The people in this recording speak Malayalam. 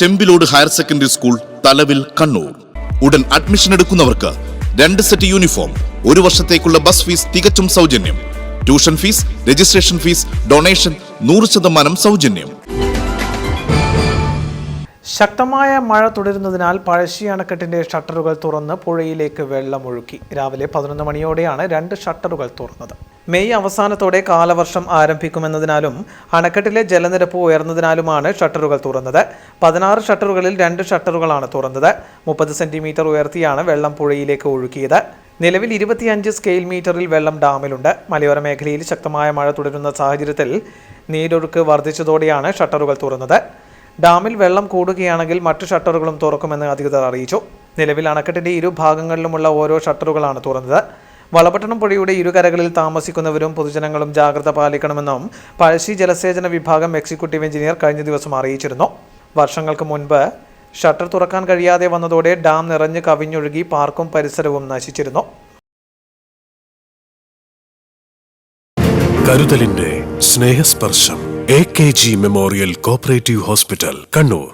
Chembilode higher secondary school Thalavil Kannur. ഉടൻ അഡ്മിഷൻ എടുക്കുന്നവർക്ക് രണ്ട് സെറ്റ് യൂണിഫോം ഒരു വർഷത്തേക്കുള്ള ബസ് ഫീസ് തികച്ചും സൗജന്യം. Tuition fees registration fees donation നൂറ് ശതമാനം സൗജന്യം. ശക്തമായ മഴ തുടരുന്നതിനാൽ പഴശ്ശി അണക്കെട്ടിന്റെ ഷട്ടറുകൾ തുറന്ന് പുഴയിലേക്ക് വെള്ളമൊഴുക്കി. രാവിലെ പതിനൊന്ന് മണിയോടെയാണ് രണ്ട് ഷട്ടറുകൾ തുറന്നത്. മെയ് അവസാനത്തോടെ കാലവർഷം ആരംഭിക്കുമെന്നതിനാലും അണക്കെട്ടിലെ ജലനിരപ്പ് ഉയർന്നതിനാലുമാണ് ഷട്ടറുകൾ തുറന്നത്. പതിനാറ് ഷട്ടറുകളിൽ രണ്ട് ഷട്ടറുകളാണ് തുറന്നത്. മുപ്പത് സെന്റിമീറ്റർ ഉയർത്തിയാണ് വെള്ളം പുഴയിലേക്ക് ഒഴുക്കിയത്. നിലവിൽ ഇരുപത്തിയഞ്ച് സ്കെയിൽ മീറ്ററിൽ വെള്ളം ഡാമിലുണ്ട്. മലയോര മേഖലയിൽ ശക്തമായ മഴ തുടരുന്ന സാഹചര്യത്തിൽ നീരൊഴുക്ക് വർദ്ധിച്ചതോടെയാണ് ഷട്ടറുകൾ തുറന്നത്. ഡാമിൽ വെള്ളം കൂടുകയാണെങ്കിൽ മറ്റു ഷട്ടറുകളും തുറക്കുമെന്ന് അധികൃതർ അറിയിച്ചു. നിലവിൽ അണക്കെട്ടിന്റെ ഇരുഭാഗങ്ങളിലുമുള്ള ഓരോ ഷട്ടറുകളാണ് തുറന്നത്. വളപട്ടണം പുഴയുടെ ഇരുകരകളിൽ താമസിക്കുന്നവരും പൊതുജനങ്ങളും ജാഗ്രത പാലിക്കണമെന്നും പഴശ്ശി ജലസേചന വിഭാഗം എക്സിക്യൂട്ടീവ് എഞ്ചിനീയർ കഴിഞ്ഞ ദിവസം അറിയിച്ചിരുന്നു. വർഷങ്ങൾക്ക് മുൻപ് ഷട്ടർ തുറക്കാൻ കഴിയാതെ വന്നതോടെ ഡാം നിറഞ്ഞ് കവിഞ്ഞൊഴുകി പാർക്കും പരിസരവും നശിച്ചിരുന്നു. കരുതലിന്റെ സ്നേഹസ്പർശം A K G memorial cooperative hospital Kannur.